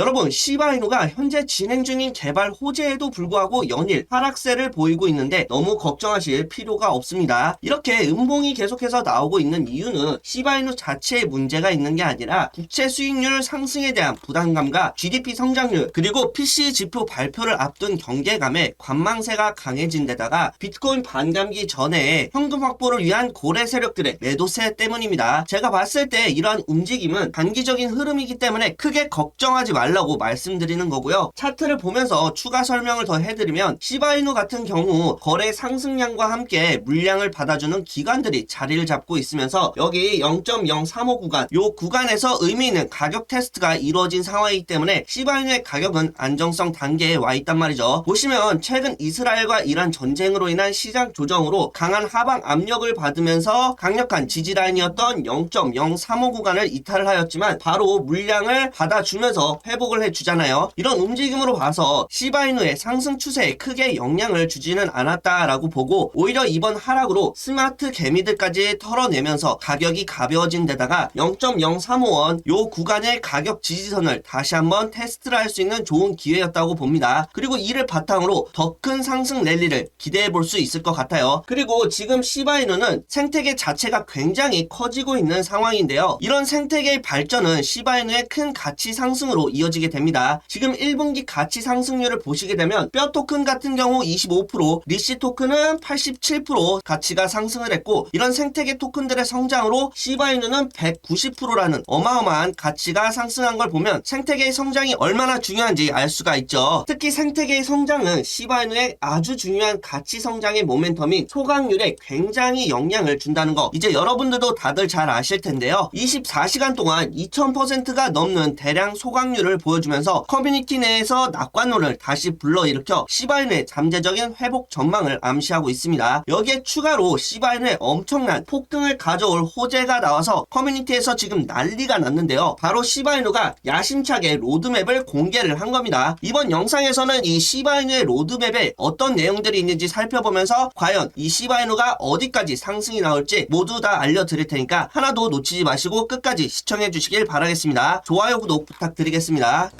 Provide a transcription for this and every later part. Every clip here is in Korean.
여러분 시바이누가 현재 진행 중인 개발 호재에도 불구하고 연일 하락세를 보이고 있는데 너무 걱정하실 필요가 없습니다. 이렇게 음봉이 계속해서 나오고 있는 이유는 시바이누 자체에 문제가 있는 게 아니라 국채 수익률 상승에 대한 부담감과 GDP 성장률 그리고 PC 지표 발표를 앞둔 경계감에 관망세가 강해진 데다가 비트코인 반감기 전에 현금 확보를 위한 고래 세력들의 매도세 때문입니다. 제가 봤을 때 이러한 움직임은 단기적인 흐름이기 때문에 크게 걱정하지 말라 고 말씀드리는 거고요. 차트를 보면서 추가 설명을 더 해드리면 시바이누 같은 경우 거래 상승량과 함께 물량을 받아주는 기관들이 자리를 잡고 있으면서 여기 0.035 구간 요 구간에서 의미 있는 가격 테스트가 이루어진 상황이기 때문에 시바이누의 가격은 안정성 단계에 와 있단 말이죠. 보시면 최근 이스라엘과 이란 전쟁으로 인한 시장 조정으로 강한 하방 압력을 받으면서 강력한 지지 라인이었던 0.035 구간을 이탈을 하였지만 바로 물량을 받아주면서 회복 을 해주잖아요. 이런 움직임으로 봐서 시바이누의 상승 추세에 크게 영향을 주지는 않았다라고 보고 오히려 이번 하락으로 스마트 개미들까지 털어내면서 가격이 가벼워진 데다가 0.035원 요 구간의 가격 지지선을 다시 한번 테스트를 할 수 있는 좋은 기회였다고 봅니다. 그리고 이를 바탕으로 더 큰 상승 랠리를 기대해 볼 수 있을 것 같아요. 그리고 지금 시바이누는 생태계 자체가 굉장히 커지고 있는 상황인데요. 이런 생태계의 발전은 시바이누의 큰 가치 상승으로 이 어지게 됩니다. 지금 1분기 가치 상승률을 보시게 되면 뼈 토큰 같은 경우 25%, 리시 토큰은 87% 가치가 상승을 했고 이런 생태계 토큰들의 성장으로 시바이누는 190%라는 어마어마한 가치가 상승한 걸 보면 생태계의 성장이 얼마나 중요한지 알 수가 있죠. 특히 생태계의 성장은 시바이누의 아주 중요한 가치 성장의 모멘텀인 소각률에 굉장히 영향을 준다는 거 이제 여러분들도 다들 잘 아실 텐데요. 24시간 동안 2000%가 넘는 대량 소각률을 보여주면서 커뮤니티 내에서 낙관론을 다시 불러일으켜 시바이누의 잠재적인 회복 전망을 암시하고 있습니다. 여기에 추가로 시바이누의 엄청난 폭등을 가져올 호재가 나와서 커뮤니티에서 지금 난리가 났는데요. 바로 시바이누가 야심차게 로드맵을 공개를 한 겁니다. 이번 영상에서는 이 시바이누의 로드맵에 어떤 내용들이 있는지 살펴보면서 과연 이 시바이누가 어디까지 상승이 나올지 모두 다 알려드릴 테니까 하나도 놓치지 마시고 끝까지 시청해 주시길 바라겠습니다. 좋아요, 구독 부탁드리겠습니다. 啊。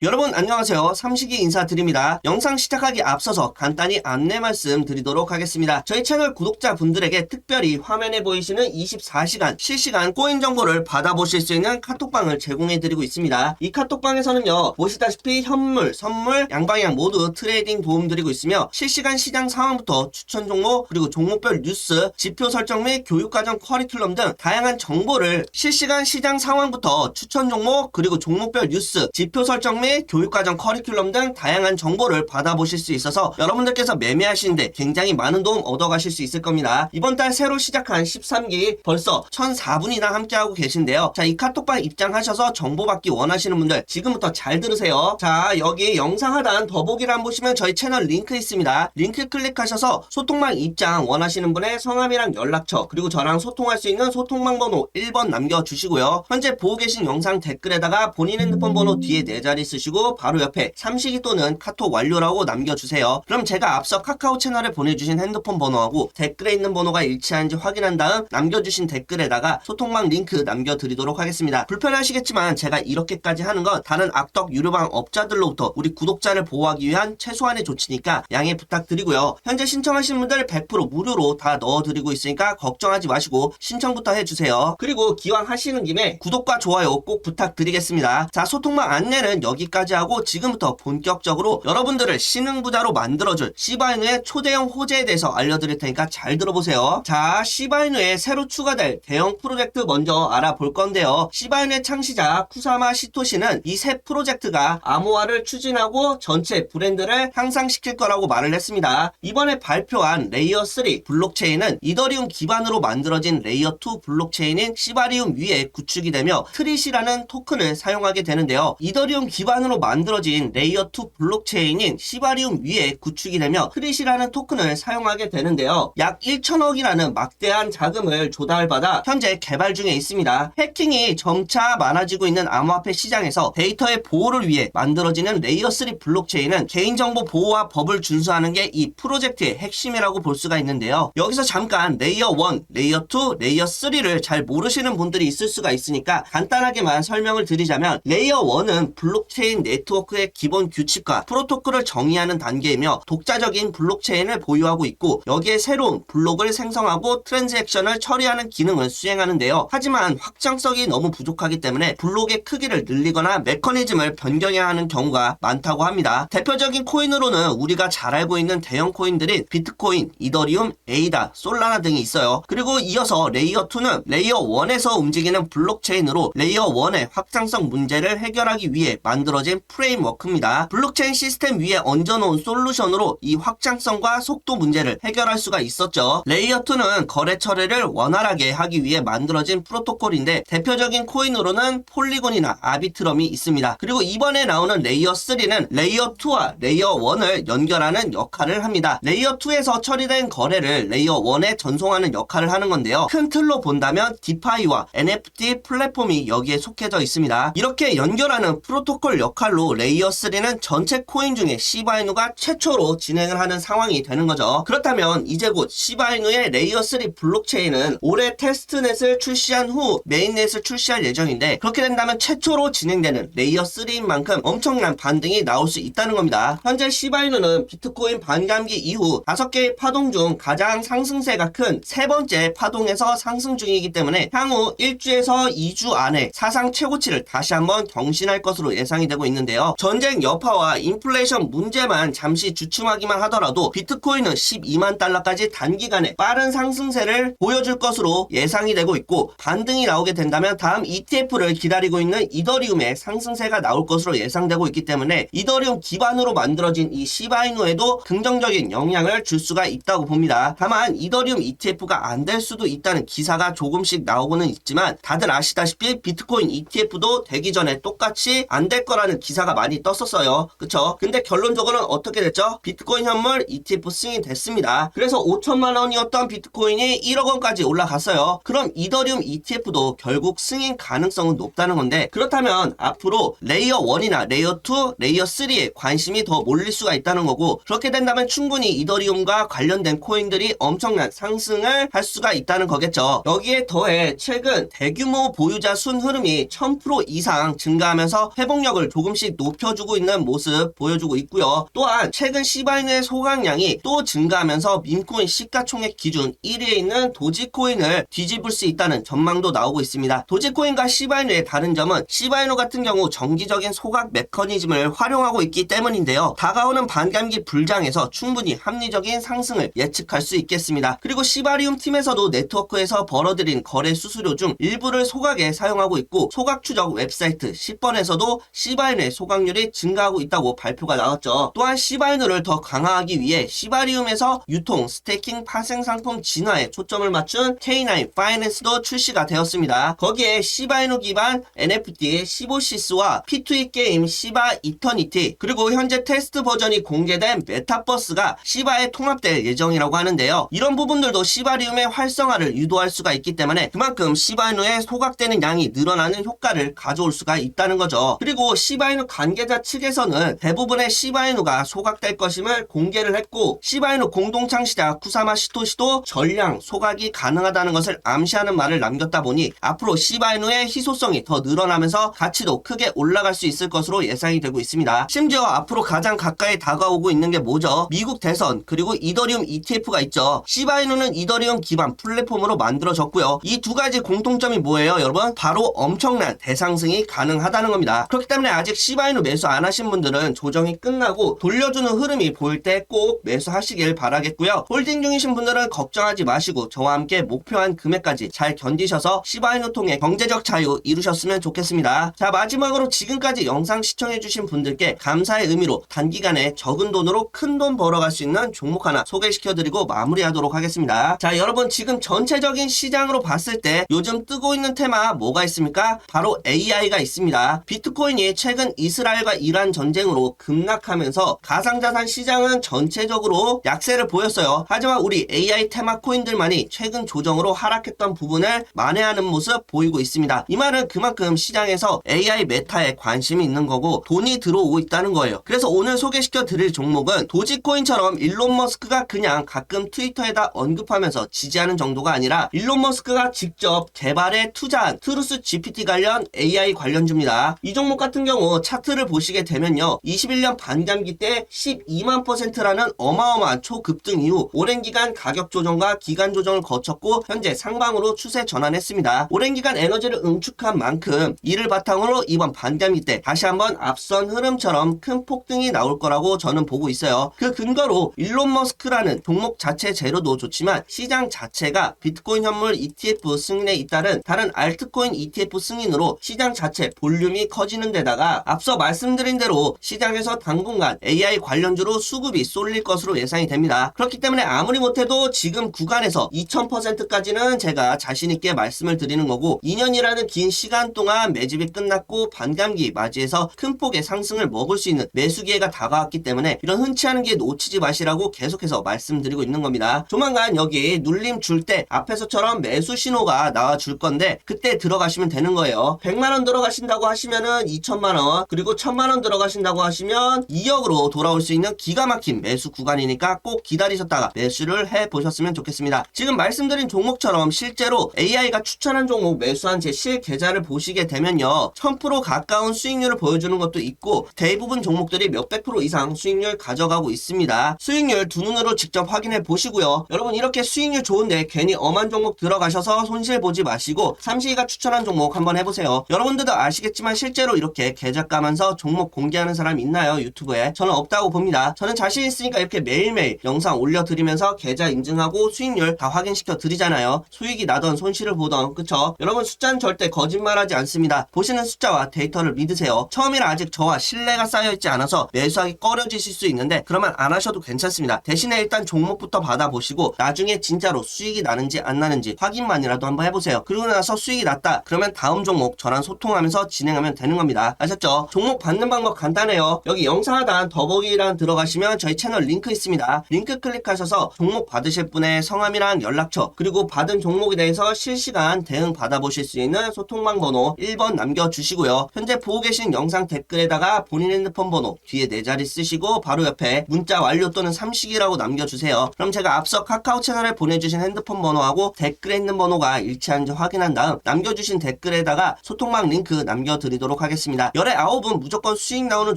여러분 안녕하세요. 삼식이 인사드립니다. 영상 시작하기 앞서서 간단히 안내 말씀 드리도록 하겠습니다. 저희 채널 구독자분들에게 특별히 화면에 보이시는 24시간 실시간 코인 정보를 받아보실 수 있는 카톡방을 제공해드리고 있습니다. 이 카톡방에서는요 보시다시피 현물 선물 양방향 모두 트레이딩 도움 드리고 있으며 실시간 시장 상황부터 추천 종목 그리고 종목별 뉴스 지표 설정 및 교육과정 커리큘럼 등 다양한 정보를 실시간 시장 상황부터 추천 종목 그리고 종목별 뉴스 지표 설정 및 교육과정 커리큘럼 등 다양한 정보를 받아보실 수 있어서 여러분들께서 매매하시는데 굉장히 많은 도움 얻어가실 수 있을 겁니다. 이번 달 새로 시작한 13기 벌써 1004분이나 함께하고 계신데요. 자, 이 카톡방 입장하셔서 정보 받기 원하시는 분들 지금부터 잘 들으세요. 자, 여기 영상 하단 더보기란 보시면 저희 채널 링크 있습니다. 링크 클릭하셔서 소통망 입장 원하시는 분의 성함이랑 연락처 그리고 저랑 소통할 수 있는 소통망 번호 1번 남겨주시고요. 현재 보고 계신 영상 댓글에다가 본인 핸드폰 번호 뒤에 네 자리 쓰 시고 바로 옆에 삼식이 또는 카톡 완료라고 남겨주세요. 그럼 제가 앞서 카카오 채널에 보내주신 핸드폰 번호하고 댓글에 있는 번호가 일치하는지 확인한 다음 남겨주신 댓글에다가 소통망 링크 남겨드리도록 하겠습니다. 불편하시겠지만 제가 이렇게까지 하는 건 다른 악덕 유료방 업자들로부터 우리 구독자를 보호하기 위한 최소한의 조치니까 양해 부탁드리고요. 현재 신청하신 분들 100% 무료로 다 넣어드리고 있으니까 걱정하지 마시고 신청부터 해주세요. 그리고 기왕 하시는 김에 구독과 좋아요 꼭 부탁드리겠습니다. 자 소통망 안내는 여기 까지 하고 지금부터 본격적으로 여러분들을 신흥부자로 만들어줄 시바이누의 초대형 호재에 대해서 알려드릴 테니까 잘 들어보세요. 자 시바이누에 새로 추가될 대형 프로젝트 먼저 알아볼 건데요. 시바이누의 창시자 쿠사마 시토시는 이 새 프로젝트가 암호화를 추진하고 전체 브랜드를 향상시킬 거라고 말을 했습니다. 이번에 발표한 레이어 3 블록체인은 이더리움 기반으로 만들어진 레이어 2 블록체인인 시바리움 위에 구축이 되며 트릿이라는 토큰을 사용하게 되는데요. 이더리움 기반 기반으로 만들어진 레이어 2 블록체인인 시바리움 위에 구축이 되며 크릿이라는 토큰을 사용하게 되는데요. 약 1천억이라는 막대한 자금을 조달받아 현재 개발 중에 있습니다. 해킹이 점차 많아지고 있는 암호화폐 시장에서 데이터의 보호를 위해 만들어지는 레이어 3 블록체인은 개인정보 보호와 법을 준수하는 게 이 프로젝트의 핵심이라고 볼 수가 있는데요. 여기서 잠깐 레이어 1, 레이어 2, 레이어 3를 잘 모르시는 분들이 있을 수가 있으니까 간단하게만 설명을 드리자면 레이어 1은 블록체인 네트워크의 기본 규칙과 프로토콜을 정의하는 단계이며 독자적인 블록체인을 보유하고 있고 여기에 새로운 블록을 생성하고 트랜잭션을 처리하는 기능을 수행하는데요. 하지만 확장성이 너무 부족하기 때문에 블록의 크기를 늘리거나 메커니즘을 변경해야 하는 경우가 많다고 합니다. 대표적인 코인으로는 우리가 잘 알고 있는 대형 코인들인 비트코인, 이더리움, 에이다, 솔라나 등이 있어요. 그리고 이어서 레이어 2는 레이어 1에서 움직이는 블록체인으로 레이어 1의 확장성 문제를 해결하기 위해 만들어 진 프레임워크입니다. 블록체인 시스템 위에 얹어놓은 솔루션으로 이 확장성과 속도 문제를 해결할 수가 있었죠. 레이어 2는 거래 처리를 원활하게 하기 위해 만들어진 프로토콜인데 대표적인 코인으로는 폴리곤이나 아비트럼이 있습니다. 그리고 이번에 나오는 레이어 3는 레이어 2와 레이어 1을 연결하는 역할을 합니다. 레이어 2에서 처리된 거래를 레이어 1에 전송하는 역할을 하는 건데요. 큰 틀로 본다면 디파이와 NFT 플랫폼이 여기에 속해져 있습니다. 이렇게 연결하는 프로토콜 역할로 레이어 3는 전체 코인 중에 시바이누가 최초로 진행을 하는 상황이 되는 거죠. 그렇다면 이제 곧 시바이누의 레이어 3 블록체인은 올해 테스트넷을 출시한 후 메인넷을 출시할 예정인데 그렇게 된다면 최초로 진행되는 레이어 3인 만큼 엄청난 반등이 나올 수 있다는 겁니다. 현재 시바이누는 비트코인 반감기 이후 5개의 파동 중 가장 상승세가 큰 세 번째 파동에서 상승 중이기 때문에 향후 1주에서 2주 안에 사상 최고치를 다시 한번 경신할 것으로 예상이 되고 있는데요. 전쟁 여파와 인플레이션 문제만 잠시 주춤하기만 하더라도 비트코인은 12만 달러까지 단기간에 빠른 상승세를 보여줄 것으로 예상이 되고 있고 반등이 나오게 된다면 다음 ETF를 기다리고 있는 이더리움의 상승세가 나올 것으로 예상되고 있기 때문에 이더리움 기반으로 만들어진 이 시바이누에도 긍정적인 영향을 줄 수가 있다고 봅니다. 다만 이더리움 ETF가 안 될 수도 있다는 기사가 조금씩 나오고는 있지만 다들 아시다시피 비트코인 ETF도 되기 전에 똑같이 안 될 거라 는 기사가 많이 떴었어요. 그쵸? 근데 결론적으로는 어떻게 됐죠? 비트코인 현물 ETF 승인 됐습니다. 그래서 5천만 원이었던 비트코인이 1억 원까지 올라갔어요. 그럼 이더리움 ETF도 결국 승인 가능성은 높다는 건데 그렇다면 앞으로 레이어 1이나 레이어 2, 레이어 3에 관심이 더 몰릴 수가 있다는 거고 그렇게 된다면 충분히 이더리움과 관련된 코인들이 엄청난 상승을 할 수가 있다는 거겠죠. 여기에 더해 최근 대규모 보유자 순 흐름이 1000% 이상 증가하면서 회복력을 조금씩 높여주고 있는 모습 보여주고 있고요. 또한 최근 시바이누의 소각량이 또 증가하면서 민코인 시가총액 기준 1위에 있는 도지코인을 뒤집을 수 있다는 전망도 나오고 있습니다. 도지코인과 시바이누의 다른 점은 시바이누 같은 경우 정기적인 소각 메커니즘을 활용하고 있기 때문인데요. 다가오는 반감기 불장에서 충분히 합리적인 상승을 예측할 수 있겠습니다. 그리고 시바리움 팀에서도 네트워크에서 벌어들인 거래 수수료 중 일부를 소각에 사용하고 있고 소각 추적 웹사이트 10번에서도 시바 이누의 소각률이 증가하고 있다고 발표가 나왔죠. 또한 시바이누를 더 강화하기 위해 시바리움에서 유통, 스테이킹, 파생 상품 진화에 초점을 맞춘 K9 파이낸스도 출시가 되었습니다. 거기에 시바이누 기반 NFT 15시스와 P2E 게임 시바 이터니티 그리고 현재 테스트 버전이 공개된 메타버스가 시바에 통합될 예정이라고 하는데요. 이런 부분들도 시바리움의 활성화를 유도할 수가 있기 때문에 그만큼 시바이누에 소각되는 양이 늘어나는 효과를 가져올 수가 있다는 거죠. 그리고 시바이누 관계자 측에서는 대부분의 시바이누가 소각될 것임을 공개를 했고 시바이누 공동 창시자 쿠사마 시토시도 전량 소각이 가능하다는 것을 암시하는 말을 남겼다 보니 앞으로 시바이누의 희소성이 더 늘어나면서 가치도 크게 올라갈 수 있을 것으로 예상이 되고 있습니다. 심지어 앞으로 가장 가까이 다가오고 있는 게 뭐죠? 미국 대선 그리고 이더리움 ETF가 있죠. 시바이누는 이더리움 기반 플랫폼으로 만들어졌고요. 이 두 가지 공통점이 뭐예요, 여러분? 바로 엄청난 대상승이 가능하다는 겁니다. 그렇기 때문에 아직 시바이누 매수 안 하신 분들은 조정이 끝나고 돌려주는 흐름이 보일 때 꼭 매수하시길 바라겠고요. 홀딩 중이신 분들은 걱정하지 마시고 저와 함께 목표한 금액까지 잘 견디셔서 시바이누 통해 경제적 자유 이루셨으면 좋겠습니다. 자 마지막으로 지금까지 영상 시청해주신 분들께 감사의 의미로 단기간에 적은 돈으로 큰 돈 벌어갈 수 있는 종목 하나 소개시켜드리고 마무리하도록 하겠습니다. 자 여러분 지금 전체적인 시장으로 봤을 때 요즘 뜨고 있는 테마 뭐가 있습니까? 바로 AI가 있습니다. 비트코인이 최근 최근 이스라엘과 이란 전쟁으로 급락하면서 가상자산 시장은 전체적으로 약세를 보였어요. 하지만 우리 AI 테마 코인들만이 최근 조정으로 하락했던 부분을 만회하는 모습 보이고 있습니다. 이 말은 그만큼 시장에서 AI 메타에 관심이 있는 거고 돈이 들어오고 있다는 거예요. 그래서 오늘 소개시켜 드릴 종목은 도지코인처럼 일론 머스크가 그냥 가끔 트위터에다 언급하면서 지지하는 정도가 아니라 일론 머스크가 직접 개발에 투자한 트루스 GPT 관련 AI 관련주입니다. 이 종목 같은 경우 차트를 보시게 되면요. 21년 반감기 때 12만 퍼센트라는 어마어마한 초급등 이후 오랜 기간 가격 조정과 기간 조정을 거쳤고 현재 상방으로 추세 전환했습니다. 오랜 기간 에너지를 응축한 만큼 이를 바탕으로 이번 반감기 때 다시 한번 앞선 흐름처럼 큰 폭등이 나올 거라고 저는 보고 있어요. 그 근거로 일론 머스크라는 종목 자체 재료도 좋지만 시장 자체가 비트코인 현물 ETF 승인에 잇따른 다른 알트코인 ETF 승인으로 시장 자체 볼륨이 커지는 데다가 앞서 말씀드린 대로 시장에서 당분간 AI 관련주로 수급이 쏠릴 것으로 예상이 됩니다. 그렇기 때문에 아무리 못해도 지금 구간에서 2000%까지는 제가 자신있게 말씀을 드리는 거고 2년이라는 긴 시간 동안 매집이 끝났고 반감기 맞이해서 큰 폭의 상승을 먹을 수 있는 매수 기회가 다가왔기 때문에 이런 흔치 않은 기회 놓치지 마시라고 계속해서 말씀드리고 있는 겁니다. 조만간 여기 눌림 줄 때 앞에서처럼 매수 신호가 나와 줄 건데 그때 들어가시면 되는 거예요. 100만 원 들어가신다고 하시면은 2천만 원 그리고 1000만 원 들어가신다고 하시면 2억으로 돌아올 수 있는 기가 막힌 매수 구간이니까 꼭 기다리셨다가 매수를 해 보셨으면 좋겠습니다. 지금 말씀드린 종목처럼 실제로 AI가 추천한 종목 매수한 제 실 계좌를 보시게 되면요. 1000% 가까운 수익률을 보여주는 것도 있고 대부분 종목들이 몇백 프로 이상 수익률 가져가고 있습니다. 수익률 두 눈으로 직접 확인해 보시고요. 여러분 이렇게 수익률 좋은데 괜히 엄한 종목 들어가셔서 손실 보지 마시고 삼시가 추천한 종목 한번 해보세요. 여러분들도 아시겠지만 실제로 이렇게 계좌 까면서 종목 공개하는 사람 있나요? 유튜브에? 저는 없다고 봅니다. 저는 자신 있으니까 이렇게 매일매일 영상 올려드리면서 계좌 인증하고 수익률 다 확인시켜 드리잖아요. 수익이 나던 손실을 보던 그쵸? 여러분 숫자는 절대 거짓말하지 않습니다. 보시는 숫자와 데이터를 믿으세요. 처음이라 아직 저와 신뢰가 쌓여있지 않아서 매수하기 꺼려지실 수 있는데 그러면 안 하셔도 괜찮습니다. 대신에 일단 종목부터 받아보시고 나중에 진짜로 수익이 나는지 안 나는지 확인만이라도 한번 해보세요. 그러고 나서 수익이 났다. 그러면 다음 종목 저랑 소통하면서 진행하면 되는 겁니다. 아셨죠? 종목 받는 방법 간단해요. 여기 영상 하단 더보기란 들어가시면 저희 채널 링크 있습니다. 링크 클릭하셔서 종목 받으실 분의 성함이랑 연락처 그리고 받은 종목에 대해서 실시간 대응 받아보실 수 있는 소통방 번호 1번 남겨주시고요. 현재 보고 계신 영상 댓글에다가 본인 핸드폰 번호 뒤에 네 자리 쓰시고 바로 옆에 문자 완료 또는 삼식이라고 남겨주세요. 그럼 제가 앞서 카카오 채널에 보내주신 핸드폰 번호하고 댓글에 있는 번호가 일치하는지 확인한 다음 남겨주신 댓글에다가 소통방 링크 남겨드리도록 하겠습니다. 열의 아홉은 무조건 수익 나오는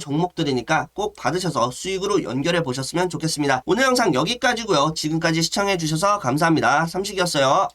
종목들이니까 꼭 받으셔서 수익으로 연결해 보셨으면 좋겠습니다. 오늘 영상 여기까지고요. 지금까지 시청해 주셔서 감사합니다. 삼식이었어요.